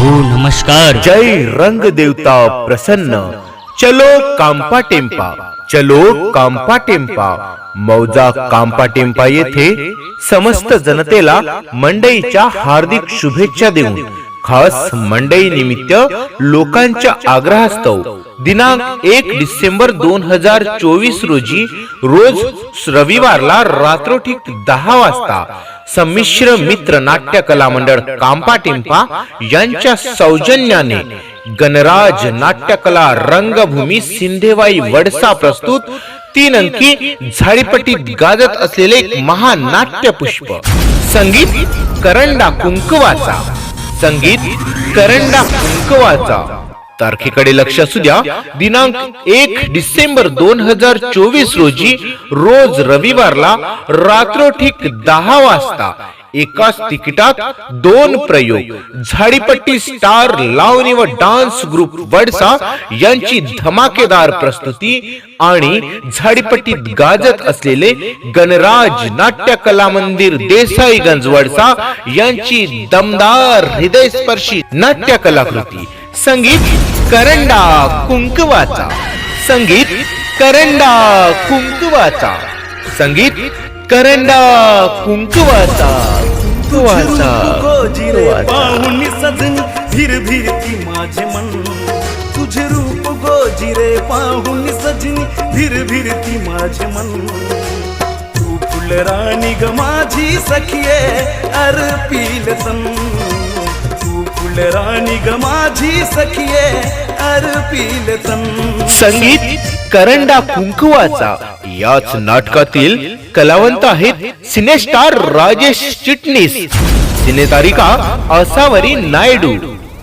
हो, नमस्कार. जय रंग देवता प्रसन्न. चलो कांपा टेम्पा. चलो कांपा टेम्पा. मौजा कांपा टेम्पा येथे समस्त जनतेला मंडईच्या हार्दिक शुभेच्छा देऊन खास मंडई निमित्त लोकांच्या आग्रहास्तव दिनांक एक डिसेंबर दोन हजार चोवीस रोजी रोज रविवारला रात्रोठीक दहा वाजता संमिश्र मित्र नाट्य कला मंडळ कांपा टिंपा यांच्या सौजन्याने गणराज नाट्यकला रंगभूमी सिंधेवाई वडसा प्रस्तुत तीन अंकी झाडीपट्टीत गाजत असलेले महानाट्य पुष्प संगीत करंडा कुंकवाचा. संगीत करंडा कुंकवाचा. तारखेकडे लक्ष असू द्या दिनांक एक डिसेंबर दोन हजार चोवीस रोजी रोज रविवारला रात्रोठीक दहा वाजता एकाच तिकिटात दोन प्रयोग झाडीपट्टी स्टार लावणी व डान्स ग्रुप वडसा यांची धमाकेदार प्रस्तुती आणि झाडीपट्टीत गाजत असलेले गणराज नाट्य कला मंदिर देसाईगंज वडसा यांची दमदार हृदयस्पर्शी नाट्य कलाकृती संगीत करंडा कुंकवाचा. संगीत करंडा कुंकवाचा. संगीत करंडा कुंकवाचा. कुंकवाचा. पाहून सजन पाहुणी धीर धीर ती माझे मन. तुझे रूप गोजिरे पाहून सजनी धीर धीर ती माझे मन. तू ग माझी सखिये अर्पिल सन फुलराणी ग माझी सखिये अर्पिल तन. संगीत करंडा कुंकवाचा. याच नाटकातील कलावंत आहेत cine star Rajesh Chitnis. सिनेतारिका Asavari Naidu.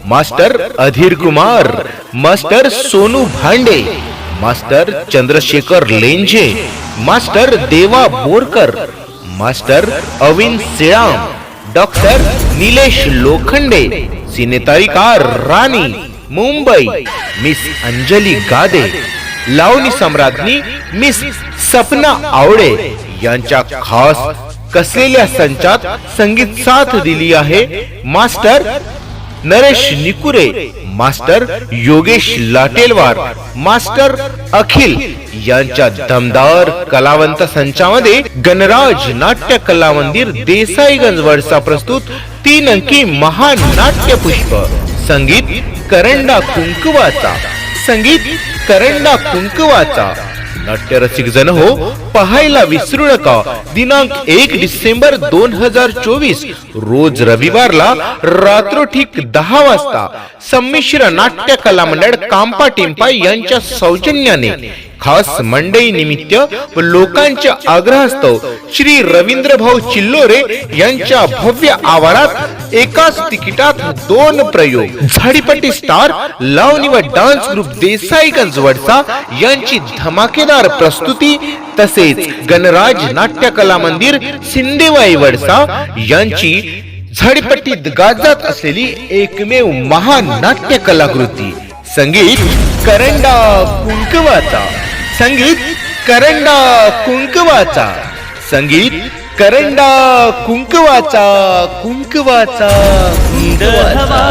Master Adhir Kumar. Master Sonu Bhande. Master Chandrashekhar Lenje. Master Deva Borkar. Master Avin Selam. Doctor Nilesh Lokhande. सिनेतारिका Rani? Mumbai. Miss Anjali Gade. लावणी सम्राज्ञी मिस सपना आवडे. यांच्या खास कसलेल्या संचात संगीत साथ दिली आहे master Naresh Nikure. Master Yogesh Latelwar master Akhil यांच्या दमदार कलावंत संचामध्ये गणराज नाट्य कला मंदिर देसाईगंज वडसा प्रस्तुत तीन अंकी महानाट्य पुष्प संगीत करंडा कुंकवाचा. संगीत करंडा कुंकवाचा. नाट्यरसिक जन हो पाहायला विसरू नका. दिनांक एक डिसेंबर दोन हजार चोवीस रोज रविवारला रात्र ठीक दहा वाजता संमिश्र नाट्य कला मंडळ कांपा टिंपा यांच्या सौजन्याने खास मंडई निमित्त व लोकांच्या आग्रहास्तव श्री रवींद्र भाऊ चिल्लोरे यांच्या भव्य आवारात एकाच तिकिटात दोन प्रयोग. झाडीपट्टी स्टार लावणी व डान्स ग्रुप देसाईगंज वडसा यांची धमाकेदार प्रस्तुती तसेच गणराज नाट्य कला मंदिर सिंदेवाई वडसा यांची झाडीपट्टीत गाजत असलेली एकमेव महानाट्य कलाकृती संगीत करंडा कुंकवाचा. संगीत करंडा कुंकवाचा. संगीत करंडा कुंकवाचा कुंकवाचा मंद हवा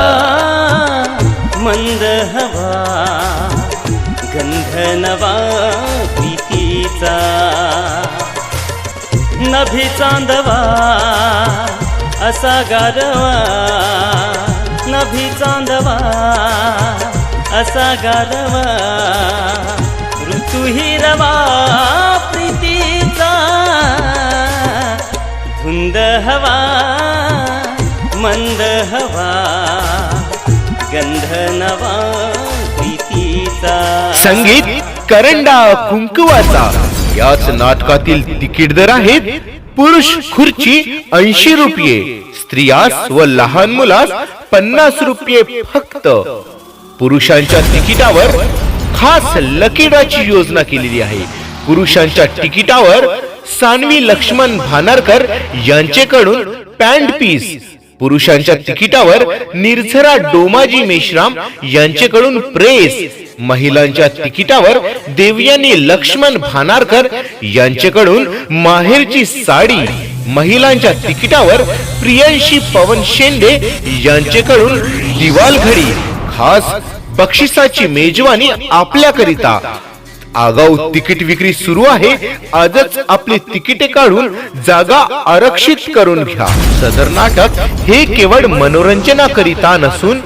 मंद हवा गंध नवा प्रीतीचा. नभी चांदवा असा गारवा. नभी चांदवा असा गारवा. नवा संगीत करंडा कुंकवाचा. याच नाटकातील तिकीट दर आहेत पुरुष खुर्ची ऐंशी रुपये स्त्रियास व लहान मुलास पन्नास रुपये फक्त. पुरुषांच्या तिकिटावर खास लकीडाची योजना केलेली आहे. पुरुषांच्या तिकिटावर सानवी लक्ष्मण भानारकर यांचेकडून पॅन्ट पीस पुरुषांच्या तिकिटावर निर्झरा डोमाजी मेश्राम यांचेकडून प्रेस. महिलांच्या तिकिटावर देवयानी लक्ष्मण भानारकर यांचेकडून माहेरची साडी. महिलांच्या तिकिटावर प्रियांशी पवन शेंडे यांचेकडून दिवाल घडी खास बक्षिसाची मेजवानी आपल्याकरिता. आगाऊ तिकीट विक्री सुरू आहे. आजच आपली तिकिटे काढून जागा आरक्षित करून घ्या. सदर नाटक हे केवळ मनोरंजनाकरिता नसून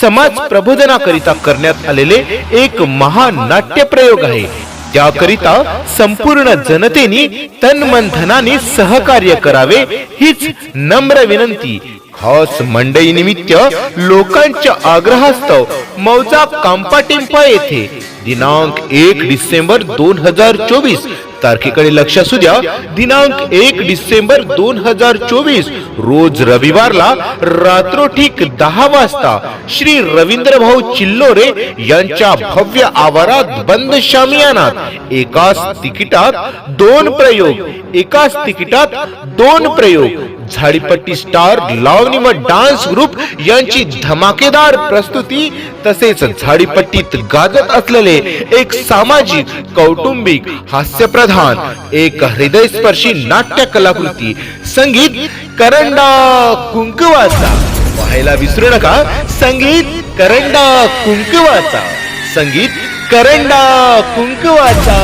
समाज प्रबोधनाकरिता करण्यात आलेले एक महान नाट्य प्रयोग आहे. त्याकरिता संपूर्ण जनतेने तन मन धनाने सहकार्य करावे हीच नम्र विनंती. खास मंडई निमित्त लोकांच्या आग्रहास्तव मौजा कांपाटिंपा येथे. दिनांक एक डिसेंबर दोन हजार चोवीस. तारखेकडे लक्ष असू द्या दिनांक एक डिसेंबर दोन हजार चोवीस. रोज रविवारला रात्रोठीक दहा वाजता श्री रवींद्र भाऊ चिल्लोरे यांच्या भव्य आवारात बंद शामियानात. एकाच तिकिटात दोन प्रयोग एकाच तिकिटात दोन प्रयोग. Zadipatti star Lavani dance group यांची धमाकेदार प्रस्तुती तसेच झाडीपट्टीत गाजत असलेले एक सामाजिक कौटुंबिक हास्यप्रधान एक हृदयस्पर्शी नाट्य कलाकृती संगीत करंडा कुंकवाचा. पाहायला विसरू नका संगीत करंडा कुंकवाचा. संगीत करंडा कुंकवाचा.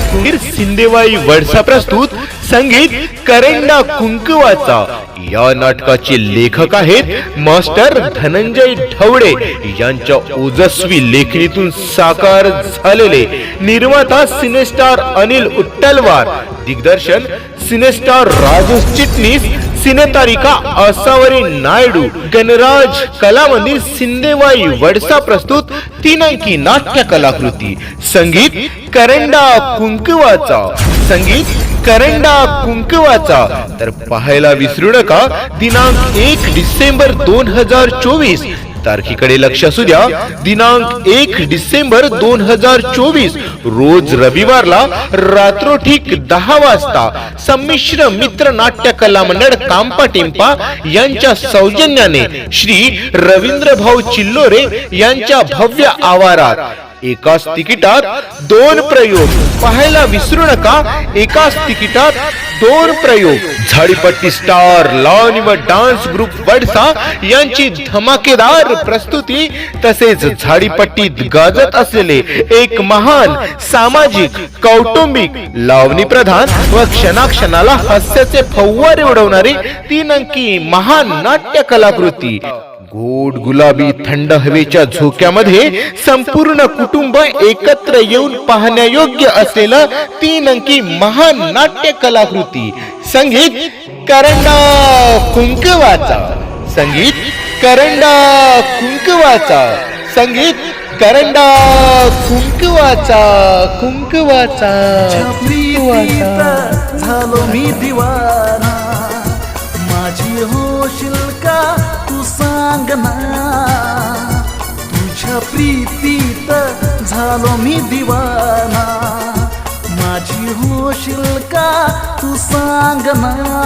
सुधीर सिंदेवाई वडसा प्रस्तुत संगीत करंडा कुंकवाचा. या नाटकाचे लेखक आहेत मास्टर धनंजय ढवडे यांच्या ओजस्वी लेखणीतून साकार झालेले निर्माता सिनेस्टार अनिल उट्टलवार. दिग्दर्शन सिनेस्टार राजेश चिटणीस. सिनेतारिका असावरी नायडू गणराज कलामंदिर सिंदेवाई वडसा प्रस्तुत तीन अंकी नाट्य कलाकृती संगीत करंडा कुंकवाचा. संगीत करंडा कुंकवाचा. तर पाहायला विसरू नका दिनांक एक डिसेंबर दोन हजार चोवीस तारखेकडे लक्ष असू द्या दिनांक एक डिसेंबर दोन हजार चोवीस रोज रविवारला रात्रोठीक दहा वाजता संमिश्र मित्र नाट्य कला मंडळ कांपा टिंपा यांच्या सौजन्याने श्री रवींद्र भाऊ चिल्लोरे यांच्या भव्य आवारात एकाच तिकिटात दोन प्रयोग. पाहायला विसरू नका एकाच तिकिटात दोन प्रयोग. झाडीपट्टी स्टार लॉन व डान्स ग्रुप वडसा यांची धमाकेदार प्रस्तुती. तसेच झाडीपट्टीत गाजत असलेले एक महान सामाजिक कौटुंबिक लावणी प्रधान व क्षणाक्षणाला हास्याचे फव्वारे उडवणारी तीन अंकी महान नाट्य कलाकृती गोड गुलाबी थंड हवेच्या झोक्यामध्ये संपूर्ण कुटुंब एकत्र येऊन पाहण्यायोग्य असलेलं तीन अंकी महान नाट्य कलाकृती संगीत करंडा कुंकवाचा. संगीत करंडा कुंकवाचा. संगीत करंडा कुंकवाचा कुंकवाचा झालो मी दिवाना सांग तुझ्या प्रीतीत झालो मी दिवाना. माझी होशील का तू सांग ना